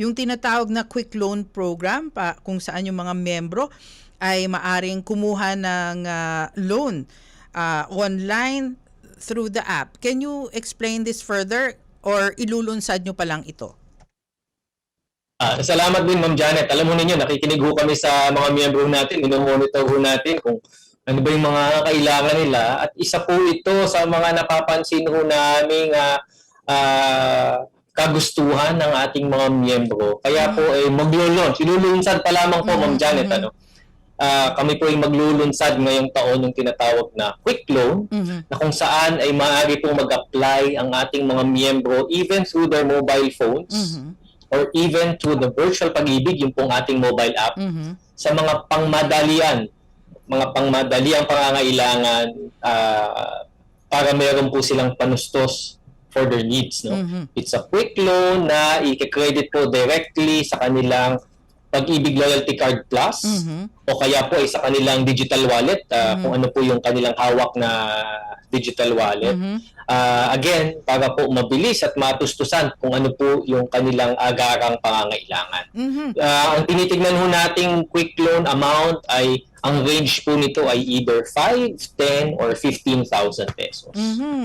Yung tinatawag na quick loan program pa kung saan yung mga membro ay maaring kumuha ng ah, loan ah, online through the app. Can you explain this further or ilulunsad nyo pa lang ito? Ah, salamat din Ma'am Janet. Alam mo ninyo, nakikinig ho kami sa mga miyembro natin, minomonitor ho natin kung ano ba yung mga kailangan nila. At isa po ito sa mga napapansin ho naming ah, ah, kagustuhan ng ating mga miyembro. Kaya po eh, maglo-launch. Ilulunsad pa lamang po Ma'am Janet. Ano? Ah, kami po ay maglulunsad ngayong taon yung tinatawag na quick loan Mhm. na kung saan ay maaari pong mag-apply ang ating mga miyembro even through their mobile phones Mhm. or even through the virtual pag-ibig, yung pong ating mobile app, Mhm. sa mga pangmadalian, mga pangmadaliang pangangailangan ah, para meron po silang panustos for their needs. No? Mhm. It's a quick loan na i-credit po directly sa kanilang pag-ibig loyalty card plus Mhm. o kaya po ay sa kanilang digital wallet ah, Mhm. kung ano po yung kanilang hawak na digital wallet. Mhm. Ah, again, para po mabilis at matustusan kung ano po yung kanilang agarang pangangailangan. Mhm. Ah, ang tinitignan ho nating quick loan amount ay ang range po nito ay either 5, 10, or 15,000 pesos. Mhm.